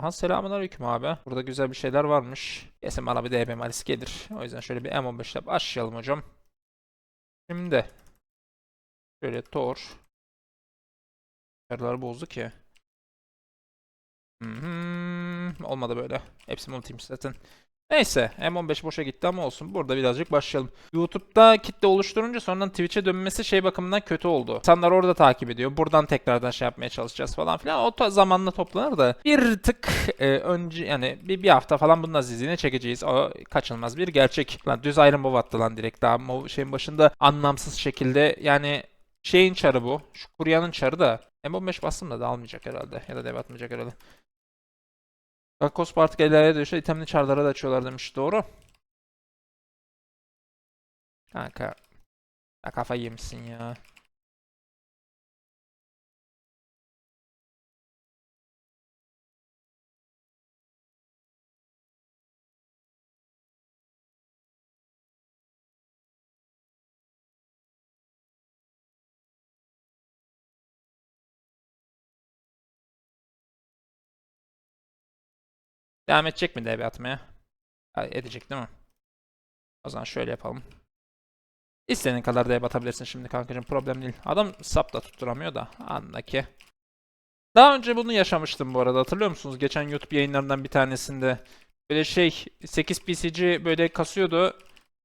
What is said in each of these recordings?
Aha selamünaleyküm abi. Burada güzel bir şeyler varmış. Kesin bana bir DB malisi gelir. O yüzden şöyle bir M15 ile başlayalım hocam. Şimdi. Şöyle Thor. Yerler bozdu ki. Mhm, Olmadı böyle. Hepsi multiymiş zaten. Neyse M15 boşa gitti ama olsun. Burada birazcık başlayalım. YouTube'da kitle oluşturunca sonradan Twitch'e dönmesi şey bakımından kötü oldu. İnsanlar orada takip ediyor. Buradan tekrardan şey yapmaya çalışacağız falan filan. O to- zamanla toplanır da bir tık e, önce yani bir, bir hafta falan bunun azizliğine çekeceğiz. O kaçınılmaz bir gerçek. Lan düz Iron Bow attı lan direkt. Daha şeyin başında anlamsız şekilde yani şeyin çarı bu. Şu kuryanın çarı da M15 bastım da almayacak herhalde. Ya da dev atmayacak herhalde. Gakos artık ellere düşüyor. itemli çarlara da açıyorlar demiş. Doğru. Kanka. Ya kafayı yemişsin ya. Devam edecek mi DB atmaya? Ha, Edecek değil mi? O zaman şöyle yapalım. İstediğin kadar DB atabilirsin şimdi kankacığım problem değil. Adam sap da tutturamıyor da andaki. Daha önce bunu yaşamıştım bu arada hatırlıyor musunuz? Geçen YouTube yayınlarından bir tanesinde. Böyle şey 8 PCG böyle kasıyordu.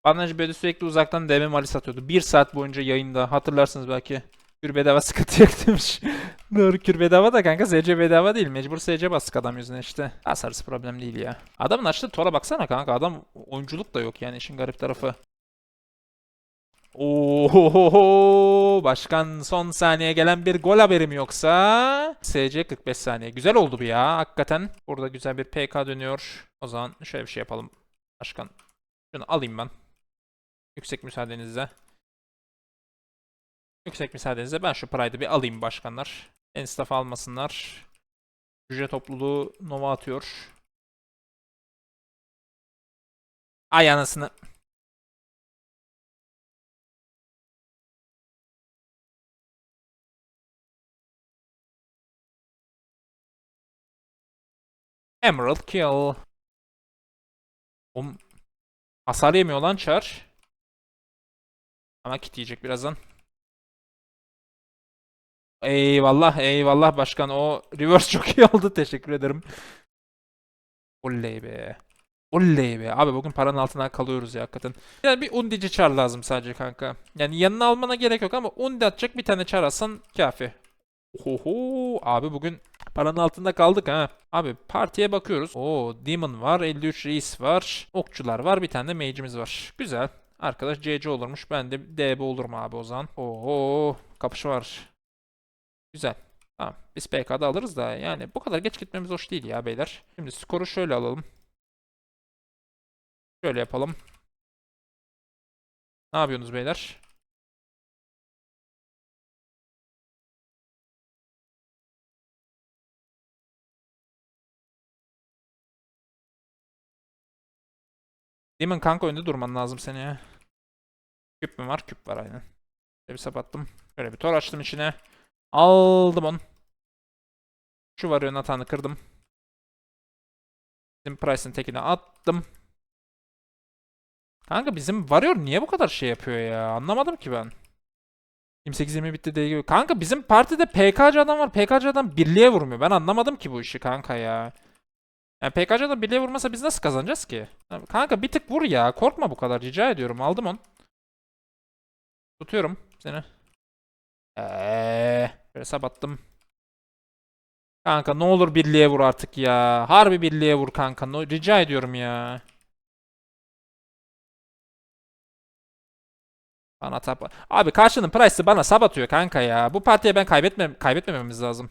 Bana böyle sürekli uzaktan DB malis atıyordu. Bir saat boyunca yayında hatırlarsınız belki. Kür bedava sıkıntı yok demiş. Doğru kür bedava da kanka SC bedava değil. Mecbur SC bastık adam yüzüne işte. Hasarısı problem değil ya. Adamın açtığı tora baksana kanka. Adam oyunculuk da yok yani işin garip tarafı. Ohohoho! Başkan son saniye gelen bir gol haberi mi yoksa? SC 45 saniye. Güzel oldu bu ya hakikaten. Burada güzel bir PK dönüyor. O zaman şöyle bir şey yapalım. Başkan. Şunu alayım ben. Yüksek müsaadenizle. Yüksek müsaadenizle ben şu Pride'ı bir alayım başkanlar. En staff almasınlar. Hücre topluluğu Nova atıyor. Ay anasını. Emerald kill. Oğlum, hasar yemiyor lan Char. Ama kit yiyecek birazdan. Eyvallah eyvallah başkan o reverse çok iyi oldu teşekkür ederim. Oley be. Oley be. Abi bugün paranın altına kalıyoruz ya hakikaten. Yani bir undici çar lazım sadece kanka. Yani yanına almana gerek yok ama undi atacak bir tane çar alsan kafi. Oho abi bugün paranın altında kaldık ha. Abi partiye bakıyoruz. Oo Demon var, 53 Reis var, okçular var, bir tane de mage'imiz var. Güzel. Arkadaş CC olurmuş. Ben de DB olurum abi o zaman. Oo kapış var. Güzel. Tamam. Biz PK'da alırız da yani bu kadar geç gitmemiz hoş değil ya beyler. Şimdi skoru şöyle alalım. Şöyle yapalım. Ne yapıyorsunuz beyler? Demon kanka önde durman lazım seni ya. Küp mü var? Küp var aynen. Şöyle bir sapattım. Şöyle bir tor açtım içine. Aldım onu. Şu varıyor Nathan'ı kırdım. Bizim Price'ın tekini attım. Kanka bizim varıyor niye bu kadar şey yapıyor ya? Anlamadım ki ben. 28-20 bitti diye gibi. Kanka bizim partide PKC adam var. PKC adam birliğe vurmuyor. Ben anlamadım ki bu işi kanka ya. Yani PKC adam birliğe vurmasa biz nasıl kazanacağız ki? Kanka bir tık vur ya. Korkma bu kadar rica ediyorum. Aldım onu. Tutuyorum seni. Eee, böyle sabattım. Kanka ne olur birliğe vur artık ya. Harbi birliğe vur kanka. No, rica ediyorum ya. Bana tap. Abi karşının Price'ı bana sab atıyor kanka ya. Bu partiye ben kaybetmem kaybetmememiz lazım.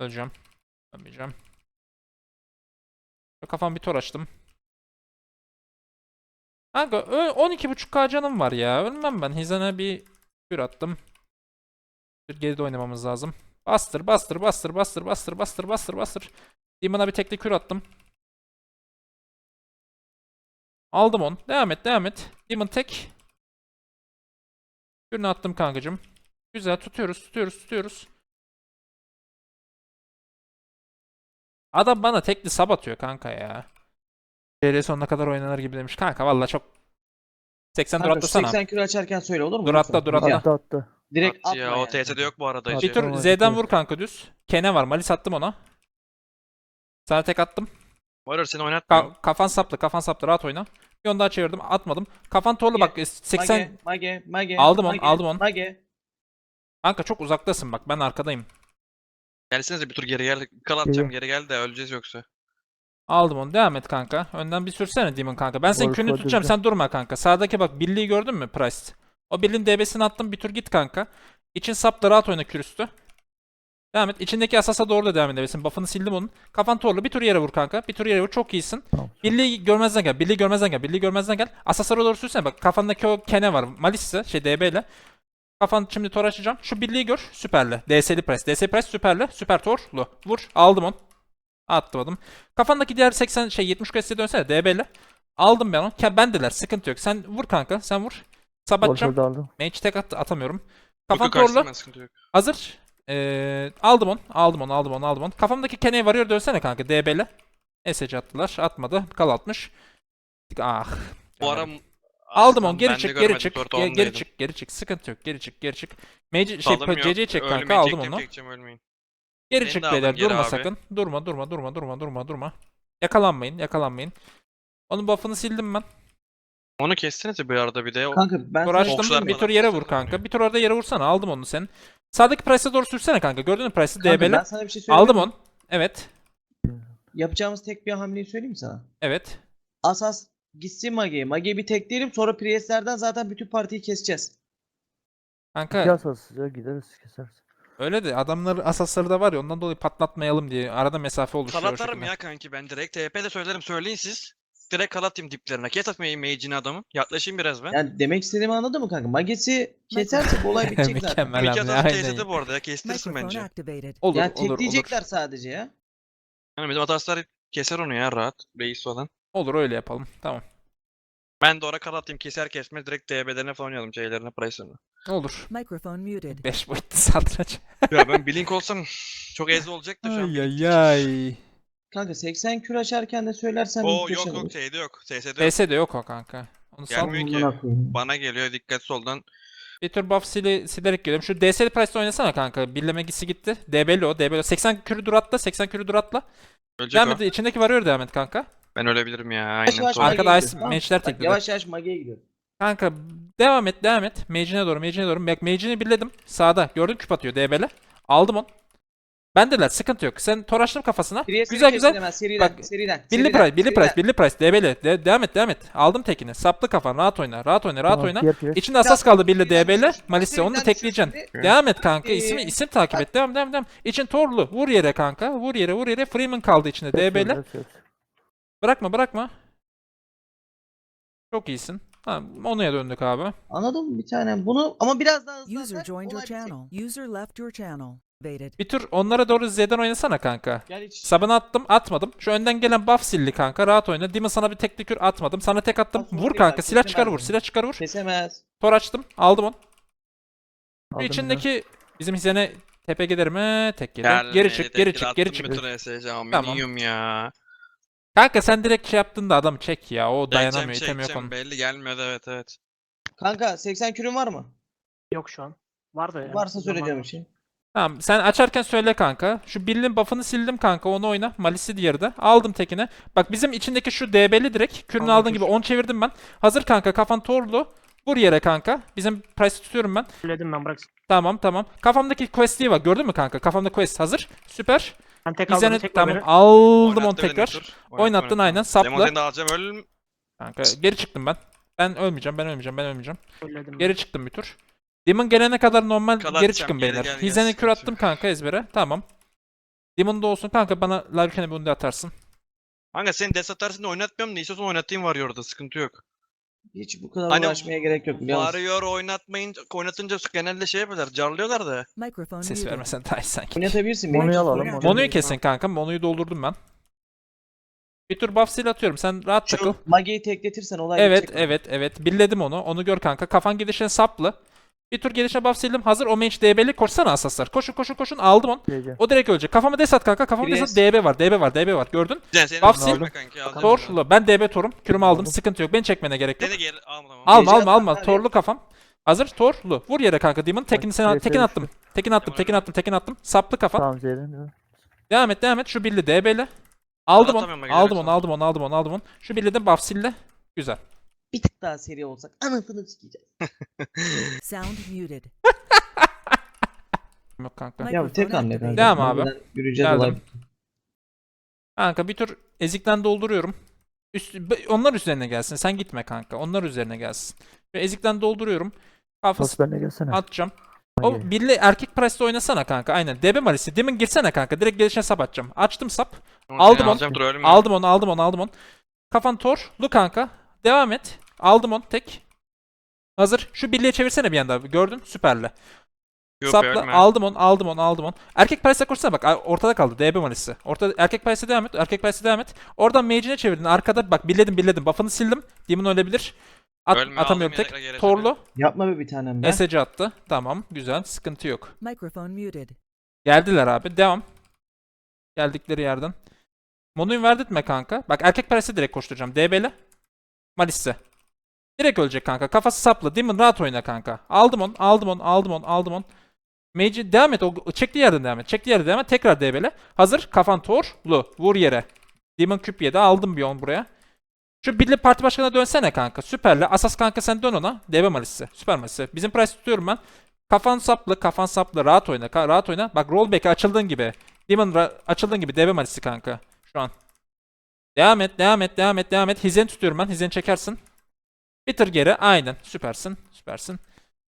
Öleceğim. Ölmeyeceğim. Kafam bir tor açtım. Kanka ö- 12.5k canım var ya. Ölmem ben. Hizana bir bir attım. Bir geride oynamamız lazım. Bastır, bastır, bastır, bastır, bastır, bastır, bastır, bastır. Demon'a bir tekli kür attım. Aldım onu. Devam et, devam et. Demon tek. Kürünü attım kankacım. Güzel tutuyoruz, tutuyoruz, tutuyoruz. Adam bana tekli sab atıyor kanka ya. CR sonuna kadar oynanır gibi demiş. Kanka valla çok 80 dur atlasana. 80 kilo açarken söyle olur mu? Dur atla, dur atla. Attı attı. Direkt At atma ya o yani. TS'de yok bu arada. Bir tur Z'den vur kanka düz. Kene var. Malis attım ona. Sana tek attım. Warrior seni oynatmıyor. Ka- kafan saplı, kafan saplı. Rahat oyna. Bir onu daha çevirdim. Atmadım. Kafan torlu bak. 80 Mage, mage, mage. Aldım onu, mage, aldım onu. Mage. Kanka çok uzaktasın bak. Ben arkadayım. Gelsenize bir tur geri gel. Kal atacağım geri gel de öleceğiz yoksa. Aldım onu. Devam et kanka. Önden bir sürsene Demon kanka. Ben senin künü tutacağım. Sen durma kanka. Sağdaki bak Billy'yi gördün mü Price? O Billy'nin DB'sini attım. Bir tur git kanka. İçin saplı rahat oyna kürüstü. Devam et. İçindeki asasa doğru da devam edebilirsin. Buff'ını sildim onun. Kafan torlu. Bir tur yere vur kanka. Bir tur yere vur. Çok iyisin. Tamam. Billy görmezden gel. Billy görmezden gel. Billy görmezden gel. Asasara doğru sürsene bak. Kafandaki o kene var. Malis'se şey DB ile. Kafan şimdi tor açacağım. Şu Billy'yi gör. Süperle. DS'li press. DS press süperle. Süper torlu. Vur. Aldım onu. Attırmadım. Kafandaki diğer 80 şey 70 quest'e dönsene DB ile. Aldım ben onu. Bendeler. Sıkıntı yok. Sen vur kanka. Sen vur. Da aldım. Mage tek at atamıyorum. Kafan Yok, yok, torlu. karşısında sıkıntı yok. Hazır. Ee, aldım onu. Aldım onu. Aldım onu. Aldım onu. Kafamdaki Kenne'ye varıyor dönsene kanka. DB'le. SC attılar. Atmadı. Kal atmış. Ah. Bu ara Aldım Aslan, onu. Geri çık. Geri çık. Ge- geri çık. Geri çık. Sıkıntı yok. Geri çık. Geri çık. Mage şey CC'yi çek kanka. Aldım onu. ölmeyin. Geri Beni çık de beyler. geri Durma abi. sakın. Durma durma durma durma durma durma. Yakalanmayın. Yakalanmayın. Onun buff'ını sildim ben. Onu kestiniz bir arada bir de. O- Kanka ben Tur açtım. Okçular Bir falan tur yere vur kanka. Bir tur orada yere vursana. Aldım onu senin. Sağdaki Price'e doğru sürsene kanka. Gördün mü Price'ı Kanka, DB'le? ben sana bir şey söyleyeyim. Aldım onu. Evet. Yapacağımız tek bir hamleyi söyleyeyim mi sana? Evet. Asas gitsin Mage'ye. Mage'yi bir tekleyelim sonra Priestlerden zaten bütün partiyi keseceğiz. Kanka İki asas ya gideriz keseriz. öyle de adamların asasları da var ya ondan dolayı patlatmayalım diye arada mesafe oluşuyor o şekilde. ya kanki ben direkt. TP de söylerim söyleyin siz. Direkt kal atayım diplerine. Kes atmayın mage'ini adamın. Yaklaşayım biraz ben. Yani demek istediğimi anladın mı kanka? Mage'si keserse bu olay bitecek zaten. Mükemmel hamle kez atı aynen. Bu arada ya. Kestirsin bence. Olur Yani olur tekleyecekler olur. sadece ya. Yani bizim ataslar keser onu ya rahat. Reis falan. Olur öyle yapalım. Tamam. Ben de oraya kal atayım keser kesmez direkt DB'lerine falan oynayalım şeylerine price'larına. Olur. Microphone muted. 5 boyutlu satranç. ya ben Blink olsam çok ez olacaktı şu an. ay ay ay. Kanka 80 kür açarken de söylersen Oo yok yok. TS'de yok. TS'de yok. TS'de yok o kanka. Onu sal. Gelmiyor ki. Bana geliyor dikkat soldan. Bir tür buff sili, silerek geliyorum. Şu DS'li Price'da oynasana kanka. Birleme gitsi gitti. DB'li o. DB'li o. 80 kürü dur atla. 80 kürü dur atla. Ölecek Devam o. et. İçindeki varıyor devam et kanka. Ben ölebilirim ya. Yavaş Aynen yavaş sonra. Arkada gidiyor, tamam. Bak, tekledi. Yavaş yavaş Mage'ye gidiyor. Kanka devam et devam et. Mage'ine doğru mage'ine doğru. Bak mage'ini birledim. Sağda. Gördün küp atıyor DB'le. Aldım onu. Bendeler sıkıntı yok. Sen tor açtım kafasına. Priest'i güzel güzel. kesin hemen, seriden, Bak, seriden. Billy seriden, Price, Billy seriden. Price, Billy Price, DB'li. De- devam et, devam et. Aldım tekini. Saplı kafan, rahat oyna, rahat oyna, rahat Tamam, oyna. diğer pres. İçinde asas kaldı Billy DB'li. Malisya onu da tekleyeceksin. Evet. Devam et kanka. Ee, İsim isim takip et. Devam devam devam. İçin torlu. Vur yere kanka. Vur yere, vur yere. Freeman kaldı içinde DB'li. Bırakma, bırakma. Çok iyisin. Ha, Onu'ya döndük abi. Anladın mı bir tanem? Bunu ama biraz daha hızlı User joined your channel. User left your channel. Activated. Bir tür onlara doğru Z'den oynasana kanka. Gel hiç. Sabını attım, atmadım. Şu önden gelen buff sildi kanka. Rahat oyna. Demon sana bir tekli kür atmadım. Sana tek attım. Aslında Vur kanka. Silah çıkar vur. Silah çıkar vur. Kesemez. Tor açtım. Aldım onu. Şu Aldım içindeki bizim hizene tepe gelir mi? Tek gelir. Gelmedi, Geri çık, geri çık, geri çık. Tamam. minimum ya. Kanka sen direkt şey yaptın da adamı çek ya. O dayanamıyor, Çekeceğim, itemiyor çekeceğim. konu. Belli gelmiyordu evet evet. Kanka 80 kürün var mı? Yok şu an. Var da yani. Varsa söyleyeceğim bir şey. Tamam sen açarken söyle kanka. Şu Bill'in buff'ını sildim kanka onu oyna. Malisi diğeri de. Aldım tekine. Bak bizim içindeki şu DB'li direkt. Kürünü Aldım, aldığın gibi dur. 10 çevirdim ben. Hazır kanka kafan torlu. Vur yere kanka. Bizim price'ı tutuyorum ben. Söyledim ben bırak. Tamam tamam. Kafamdaki quest'i var gördün mü kanka? Kafamda quest hazır. Süper. Ben tek aldım. Tek tamam beni. aldım onu Oynattı beni tekrar. Oynattı, Oynattın oynattı. aynen, sapla. Lemon seni de alacağım öl. Kanka geri çıktım ben. Ben ölmeyeceğim, ben ölmeyeceğim, ben ölmeyeceğim. Söyledim. Geri çıktım bir tur. Demon gelene kadar normal Kal geri çıkın geri beyler. gel, gel, Hizene kür attım kanka ezbere. Tamam. Demon da olsun kanka bana Larkin'e bunu da atarsın. Kanka sen des atarsın da oynatmıyorum da istiyorsan oynatayım var orada sıkıntı yok. Hiç bu kadar Hani uğraşmaya gerek yok? Varıyor oynatmayınca oynatınca genelde şey yapıyorlar carlıyorlar da. Ses vermesen daha iyi sanki. Oynatabilirsin. Mono'yu benim- alalım. Mono'yu Mono'yu. Mono'yu kesin kanka. Mono'yu doldurdum ben. Bir tur buff sil atıyorum. Sen rahat takıl. Şu Mage'yi tekletirsen olay Evet, bitecek. evet, evet. Billedim onu. Onu gör kanka. Kafan gidişine saplı. Bir tur gelişe buff sildim. Hazır. O mage DB'li koşsana asaslar. Koşun koşun koşun. Aldım onu. GG. O direkt ölecek. Kafama des at kanka. Kafama des at. DB var. DB var. DB var. Gördün? Can senin Buff sil. kanki, alacağım Tor. ben. DB torum. Kürümü aldım. Sıkıntı yok. Beni çekmene gerek yok. Seni ama. Alma alma alma. Torlu kafam. Hazır. Torlu. Vur yere kanka. Demon. Tekini sen tekin attım. Tekin attım. Tekin attım. Tekin attım. Saplı kafan. Tamam Z'den. Devam et devam et. Şu birli DB'li. Aldım onu. Atamıyorum Aldım onu. Aldım onu. Aldım onu. Aldım onu. Şu birli de buff sille. Güzel. Bir tık daha seri olsak anasını sikeceğiz. Sound muted. Yok kanka. Ya tek hamle kanka. Devam abi. Yürüyeceğiz Geldim. olay. Kanka bir tur ezikten dolduruyorum. Üst, onlar üzerine gelsin. Sen gitme kanka. Onlar üzerine gelsin. Ve ezikten dolduruyorum. Kafası Pas gelsene. atacağım. O birli erkek price'da oynasana kanka. Aynen. DB Marisi. Demin girsene kanka. Direkt gelişine sap atacağım. Açtım sap. Aldım onu. alacağım, dur ölme. Aldım onu, aldım onu, aldım onu. Kafan tor. Lu kanka. Devam et. Aldım onu tek. Hazır. Şu birliğe çevirsene bir anda. Gördün? Süperle. Yok, Sapla. ölme. Aldım onu, aldım onu, aldım onu. Erkek Paris'e koşsana bak. Ortada kaldı. DB Marisi. Ortada erkek Paris'e devam et. Erkek Paris'e devam et. Oradan mage'ine çevirdin. Arkada bak billedim billedim. Buff'ını sildim. Demon ölebilir. At, Ölme, atamıyorum tek. Torlu. Yapma be bir tanem be. SC attı. Tamam. Güzel. Sıkıntı yok. Muted. Geldiler abi. Devam. Geldikleri yerden. Monu'yu verdirtme kanka. Bak erkek parası direkt koşturacağım. DB'li. Malis'e. Direkt ölecek kanka. Kafası saplı. Demon rahat oyna kanka. Aldım onu. Aldım onu. Aldım onu. Aldım onu. Mage'i devam et. O çektiği yerden devam et. Çektiği yerden devam et. Tekrar DB'li. Hazır. Kafan torlu. Vur yere. Demon küp yedi. Aldım bir on buraya. Şu birli parti başkanına dönsene kanka. Süperle. Asas kanka sen dön ona. DB Malis'e. Süper Malis'e. Bizim price tutuyorum ben. Kafan saplı, kafan saplı. Rahat oyna, ka- rahat oyna. Bak rollback'e açıldığın gibi. Demon açıldığın gibi DB Malis'i kanka. Şu an. Devam et, devam et, devam et, devam et. Hizeni tutuyorum ben. Hizeni çekersin. Bir tır geri. Aynen. Süpersin. Süpersin.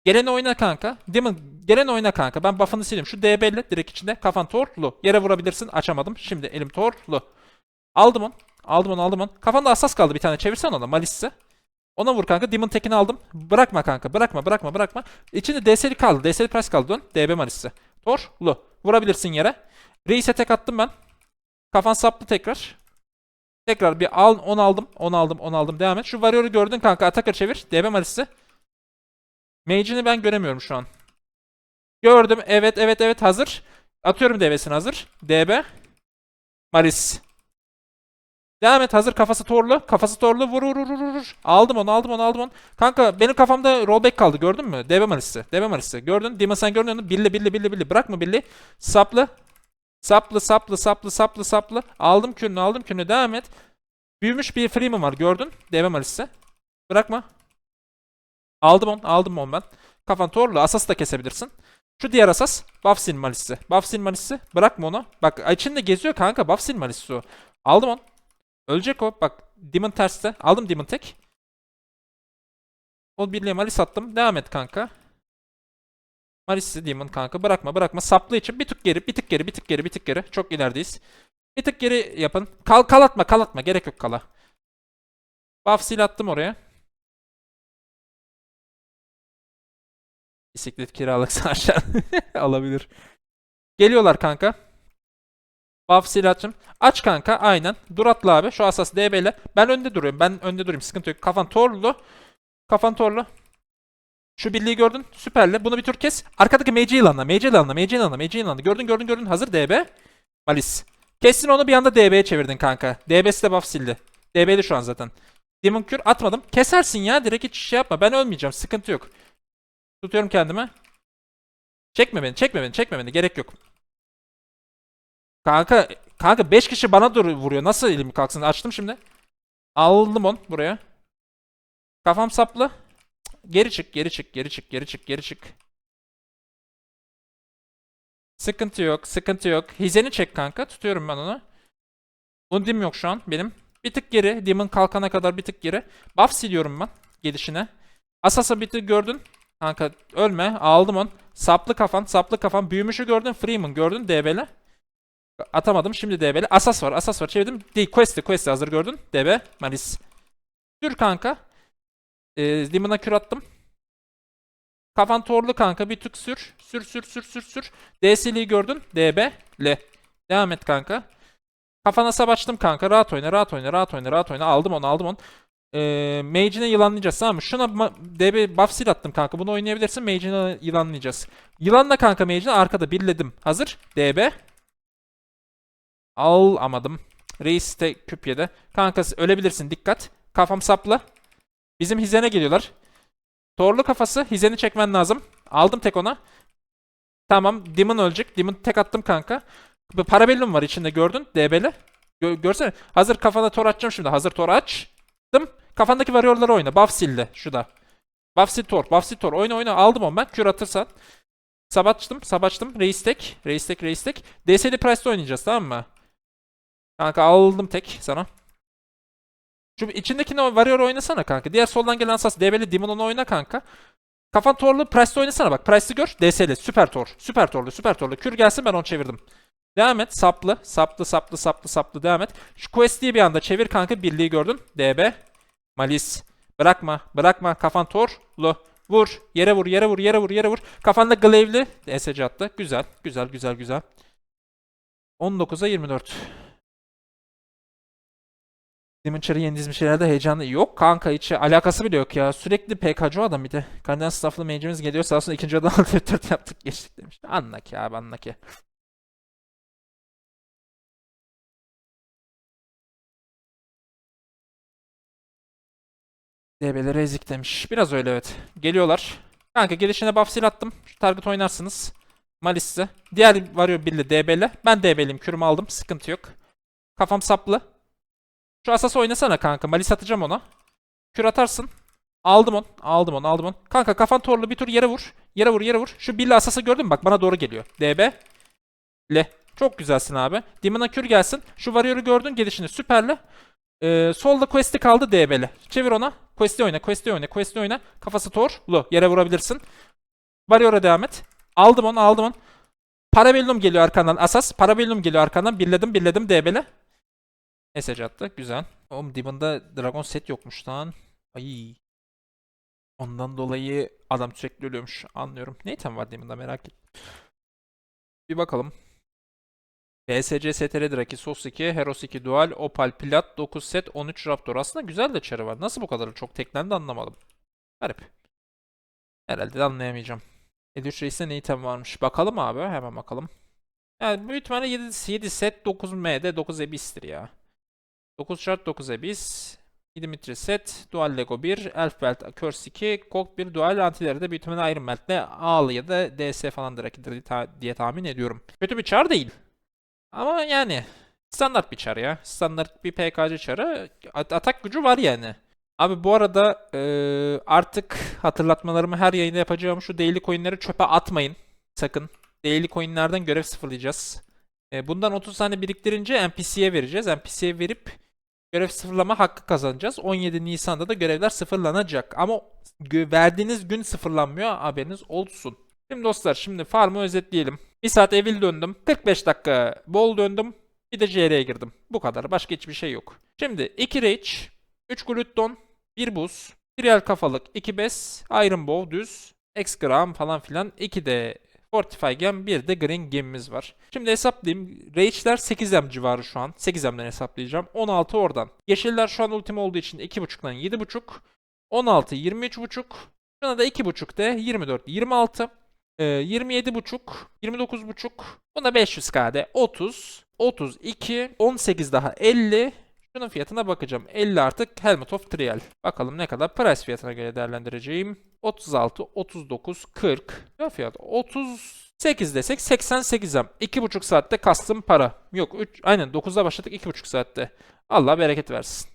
Gelen oyna kanka. Demon gelen oyna kanka. Ben buff'ını sileyim. Şu DB'li direkt içinde. Kafan torlu. Yere vurabilirsin. Açamadım. Şimdi elim torlu. Aldım onu. Aldım onu aldım onu. Kafanda asas kaldı bir tane. Çevirsen ona Malis'e. Ona vur kanka. Demon tekini aldım. Bırakma kanka. Bırakma bırakma bırakma. İçinde DS'li kaldı. DS'li price kaldı. Dön. DB Malis'e. Torlu. Vurabilirsin yere. Reis'e tek attım ben. Kafan saplı tekrar. Tekrar bir al 10 aldım. 10 aldım. 10 aldım. Devam et. Şu Warrior'u gördün kanka. Atakır çevir. DB Malis'e. Mage'ini ben göremiyorum şu an. Gördüm. Evet evet evet hazır. Atıyorum DB'sini hazır. DB. Maris. Devam et hazır kafası torlu. Kafası torlu vur vur vur vur. Aldım onu aldım onu aldım onu. Kanka benim kafamda rollback kaldı gördün mü? DB Maris'i. DB Maris'i. Gördün. Demon sen gördün onu. Billi billi billi billi. Bırakma billi. Saplı. Saplı saplı saplı saplı saplı. Aldım kürünü aldım kürünü. Devam et. Büyümüş bir Freeman var gördün. DB Maris'i. Bırakma. Aldım onu. Aldım onu ben. Kafan torlu. Asası da kesebilirsin. Şu diğer asas. Buffsin Malis'i. Buffsin Malis'i. Bırakma onu. Bak içinde geziyor kanka. Buffsin Malis'i o. Aldım onu. Ölecek o. Bak Demon terste. Aldım Demon tek. O birliğe Malis attım. Devam et kanka. Malis'i Demon kanka. Bırakma bırakma. Saplı için bir tık geri, bir tık geri, bir tık geri, bir tık geri. Çok ilerideyiz. Bir tık geri yapın. Kal kal atma, kal atma. Gerek yok kala. Buff sil attım oraya. Bisiklet kiralık sarşan alabilir. Geliyorlar kanka. Buff sil açım. Aç kanka aynen. Dur atla abi. Şu asas DB ile. Ben önde duruyorum. Ben önde durayım. Sıkıntı yok. Kafan torlu. Kafan torlu. Şu birliği gördün. Süperli. Bunu bir tur kes. Arkadaki Mage yılanla. Mage yılanla. Mage yılanla. Mage yılanla. Gördün gördün gördün. Hazır DB. Malis. Kestin onu bir anda DB'ye çevirdin kanka. DB'si de buff sildi. DB'li şu an zaten. Demon Cure atmadım. Kesersin ya. Direkt hiç şey yapma. Ben ölmeyeceğim. Sıkıntı yok. Tutuyorum kendimi. Çekme beni. Çekme beni. Çekme beni. Gerek yok. Kanka kanka 5 kişi bana doğru vuruyor. Nasıl elim kalksın? Açtım şimdi. Aldım on buraya. Kafam saplı. Geri çık, geri çık, geri çık, geri çık, geri çık. Sıkıntı yok, sıkıntı yok. Hizeni çek kanka. Tutuyorum ben onu. Undim yok şu an benim. Bir tık geri. Demon kalkana kadar bir tık geri. Buff siliyorum ben gelişine. Asasa bir gördün. Kanka ölme. Aldım on. Saplı kafan, saplı kafan. Büyümüşü gördün. Freeman gördün. DB'le. Atamadım. Şimdi DB'li. Asas var. Asas var. Çevirdim. Değil. Quest'i. Quest'i hazır gördün. DB. Malis. Sür kanka. Ee, Demon'a kür attım. Kafan torlu kanka. Bir tık sür. Sür sür sür sür sür. DS'liyi gördün. DB. L. Devam et kanka. Kafana sap açtım kanka. Rahat oyna. Rahat oyna. Rahat oyna. Rahat oyna. Aldım onu. Aldım onu. Ee, Mage'ine yılanlayacağız tamam mı? Şuna DB buff seal attım kanka. Bunu oynayabilirsin. Mage'ine yılanlayacağız. Yılanla kanka Mage'ine arkada birledim. Hazır. DB. Alamadım. Reis de küp yedi. Kankası ölebilirsin dikkat. Kafam saplı. Bizim hizene geliyorlar. Torlu kafası. Hizeni çekmen lazım. Aldım tek ona. Tamam. Demon ölecek. Demon tek attım kanka. Bir Parabellum var içinde gördün. DB'li. Gö- görsene. Hazır kafana tor açacağım şimdi. Hazır tor açtım. Kafandaki varyorları oyna. Buff sildi. Şurada. Buff sil tor. Buff sil tor. Oyna oyna. Aldım onu ben. Kür atırsan. Sabaçtım. Sabaçtım. Reis tek. Reis tek. Reis tek. DSD Price'da oynayacağız tamam mı? Kanka aldım tek sana. Şu içindekini varıyor oynasana kanka. Diğer soldan gelen asas DB'li Demon'unu oyna kanka. Kafan torlu Price'da oynasana bak. Price'ı gör. DS'li. Süper tor. Süper torlu. Süper torlu. Kür gelsin ben onu çevirdim. Devam et. Saplı. Saplı saplı saplı saplı devam et. Şu quest'i bir anda çevir kanka. Birliği gördün. DB. Malis. Bırakma. Bırakma. Kafan torlu. Vur. Yere vur. Yere vur. Yere vur. Yere vur. Kafanda glaive'li. SC attı. Güzel. Güzel. Güzel. Güzel. 19'a 24. Char'ı yeni dizmiş şeylerde heyecanlı. Yok kanka hiç alakası bile yok ya. Sürekli PKC adam bir de. Kandan stafflı mage'imiz geliyor. Sağ olsun ikinci adam 4 yaptık geçtik demiş. Anla ki abi anla ki. DB'leri ezik demiş. Biraz öyle evet. Geliyorlar. Kanka gelişine buff seal attım. Şu target oynarsınız. Malis'e. Diğer varıyor birli DB'le. Ben DB'liyim. Kürümü aldım. Sıkıntı yok. Kafam saplı. Şu asası oynasana kanka. Malis atacağım ona. Kür atarsın. Aldım onu. Aldım onu. Aldım onu. Kanka kafan torlu bir tur yere vur. Yere vur yere vur. Şu birli asası gördün mü? Bak bana doğru geliyor. DB. Le. Çok güzelsin abi. Demon'a kür gelsin. Şu varıyor'u gördün gelişini. Süperle. Ee, solda quest'i kaldı DB'li. Çevir ona. Quest'i oyna. Quest'i oyna. Quest'i oyna. Kafası torlu. Yere vurabilirsin. Varıyor'a devam et. Aldım onu. Aldım onu. Parabellum geliyor arkandan. Asas. Parabellum geliyor arkandan. Birledim. Birledim DB'li. Mesaj attı. Güzel. Oğlum Demon'da Dragon set yokmuş lan. Ay. Ondan dolayı adam sürekli ölüyormuş. Anlıyorum. Ne item var Demon'da merak ettim. Bir bakalım. BSC STR Draki, Sos 2, Heros 2 Dual, Opal Plat, 9 set, 13 Raptor. Aslında güzel de çarı var. Nasıl bu kadar çok teklendi anlamadım. Garip. Herhalde de anlayamayacağım. 53 Reis'te ne item varmış? Bakalım abi. Hemen bakalım. Yani büyük ihtimalle 7, 7 set 9 M'de 9 Ebis'tir ya. 9 şart 9 Ebis. 7 mitre set. Dual Lego 1. Elf Belt Curse 2. Colt 1. Dual Antileri de büyük ihtimalle Iron Belt'le Ağlı ya da DS falan rakidir diye, ta- diye tahmin ediyorum. Kötü bir çar değil. Ama yani standart bir çar ya. Standart bir PKC çarı. At- atak gücü var yani. Abi bu arada artık hatırlatmalarımı her yayında yapacağım şu daily coinleri çöpe atmayın. Sakın. Daily coinlerden görev sıfırlayacağız. Bundan 30 tane biriktirince NPC'ye vereceğiz. NPC'ye verip görev sıfırlama hakkı kazanacağız. 17 Nisan'da da görevler sıfırlanacak. Ama verdiğiniz gün sıfırlanmıyor. Haberiniz olsun. Şimdi dostlar şimdi farmı özetleyelim. 1 saat evil döndüm. 45 dakika bol döndüm. Bir de CR'ye girdim. Bu kadar. Başka hiçbir şey yok. Şimdi 2 Rage, 3 Gluton, 1 Buz, 1 el kafalık, 2 Bes, Iron Bow düz, X gram falan filan. 2 de Fortify Gem, 1 de Green Gem'imiz var. Şimdi hesaplayayım. Rage'ler 8M civarı şu an. 8M'den hesaplayacağım. 16 oradan. Yeşiller şu an ultim olduğu için 2.5'dan 7.5. 16, 23.5. Şuna da 2.5 de 24, 26. Ee, 27.5, 29.5. Buna 500 KD. 30, 32, 18 daha 50. Şunun fiyatına bakacağım. 50 artık Helmet of Trial. Bakalım ne kadar price fiyatına göre değerlendireceğim. 36, 39, 40. Ne fiyat? 38 desek 88'em. 2,5 saatte kastım para. Yok 3, aynen 9'da başladık 2,5 saatte. Allah bereket versin.